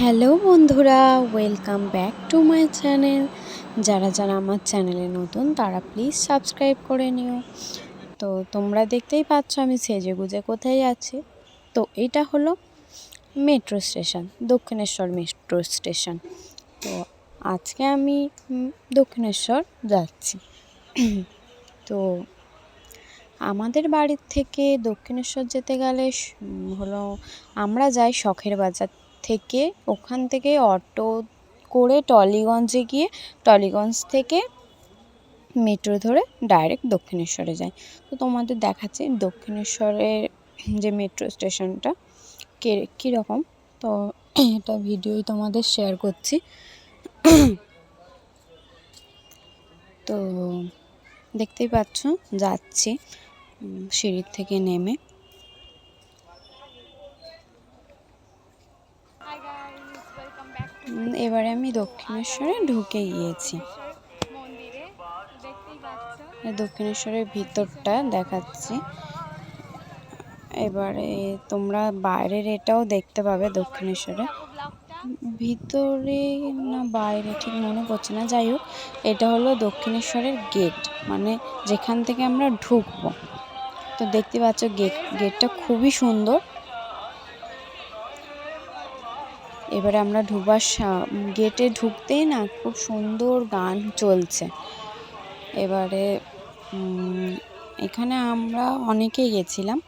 Hello বন্ধুরা, welcome back to my channel. যারা যারা আমার চ্যানেলে নতুন, তারা প্লিজ সাবস্ক্রাইব করে নিও। তো তোমরা দেখতেই পাচ্ছ আমি সেজে গুজে কোথায় আছি। তো এটা হলো metro station, Dakshineswar metro station. তো আজকে আমি দক্ষিণেশ্বর যাচ্ছি। তো আমাদের বাড়ির থেকে দক্ষিণেশ্বর যেতে গেলে হলো আমরা যাই শখের বাজার থেকে ওখান থেকে অটো করে টলিগঞ্জে গিয়ে টলিগঞ্জ থেকে মেট্রো ধরে ডাইরেক্ট দক্ষিণেশ্বরে যাই তো তোমাদের দেখাচ্ছি দক্ষিণেশ্বরের যে মেট্রো স্টেশনটা কে, কীরকম? তো এটা ভিডিওই তোমাদের শেয়ার করছি। তো দেখতেই পাচ্ছ, যাচ্ছি সিঁড়ির থেকে নেমে। এবারে আমি দক্ষিণেশ্বরে ঢুকে গিয়েছি। দক্ষিণেশ্বরের ভিতরটা দেখাচ্ছি। এবারে তোমরা বাইরের এটাও দেখতে পাবে দক্ষিণেশ্বরে। ভিতরে না বাইরে ঠিক মনে পড়ছে না। যাই হোক, এটা হলো দক্ষিণেশ্বরের গেট মানে যেখান থেকে আমরা ঢুকবো। তো দেখতে পাচ্ছ গেট, গেটটা খুবই সুন্দর। এবারে আমরা ঢুকবার গেটে ঢুকতেই না খুব সুন্দর গান চলছে। এবারে এখানে আমরা অনেকেই গেছিলাম।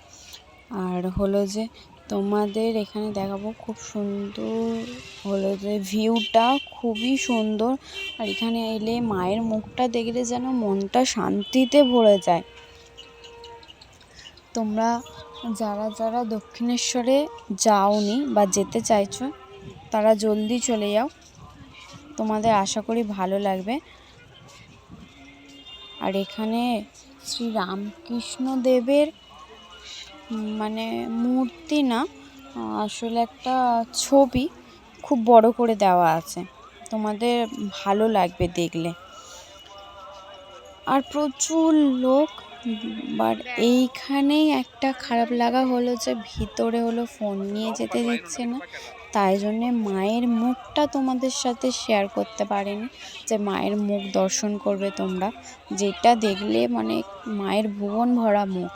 আর হলো যে, তোমাদের এখানে দেখাবো খুব সুন্দর হলো যে ভিউটা খুবই সুন্দর। আর এখানে এলে মায়ের মুখটা দেখলে যেন মনটা শান্তিতে ভরে যায়। তোমরা যারা যারা দক্ষিণেশ্বরে যাওনি বা যেতে চাইছো তারা জলদি চলে যাও। তোমাদের আশা করি ভালো লাগবে। আর এখানে শ্রী রামকৃষ্ণ দেবের মানে মূর্তি না, আসলে একটা ছবি খুব বড় করে দেওয়া আছে। তোমাদের ভালো লাগবে দেখলে। আর প্রচুর লোক বাট এইখানেই একটা খারাপ লাগা হলো যে ভিতরে হলো ফোন নিয়ে যেতে দিচ্ছে না। তাই জন্যে মায়ের মুখটা তোমাদের সাথে শেয়ার করতে পারিনি যে মায়ের মুখ দর্শন করবে তোমরা। যেটা দেখলে মানে মায়ের ভুবন ভরা মুখ।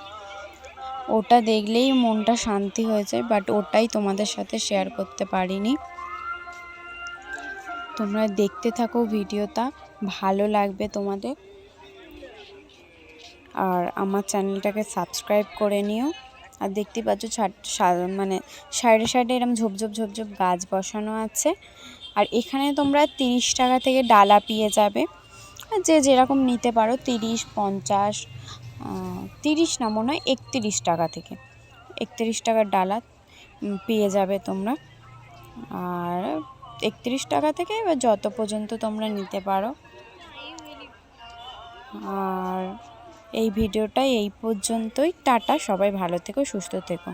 ওটা দেখলেই মনটা শান্তি হয়ে যায় বাট ওটাই তোমাদের সাথে শেয়ার করতে পারিনি। তোমরা দেখতে থাকো ভিডিওটা, ভালো লাগবে তোমাদের। আর আমার চ্যানেলটাকে সাবস্ক্রাইব করে নিও। আর দেখতে পাচ্ছ মানে সাইডে সাইডে এরকম ঝোপঝোপ ঝোপঝোপ গাছ বসানো আছে। আর এখানে তোমরা তিরিশ টাকা থেকে ডালা পেয়ে যাবে। যে যেরকম নিতে পারো, তিরিশ, পঞ্চাশ তিরিশ না, মনে হয় একতিরিশ টাকা থেকে। একতিরিশ টাকার ডালা পেয়ে যাবে তোমরা। আর একত্রিশ টাকা থেকে এবার যত পর্যন্ত তোমরা নিতে পারো। আর এই ভিডিওটা এই পর্যন্তই। টাটা সবাই ভালো থেকো সুস্থ থেকো।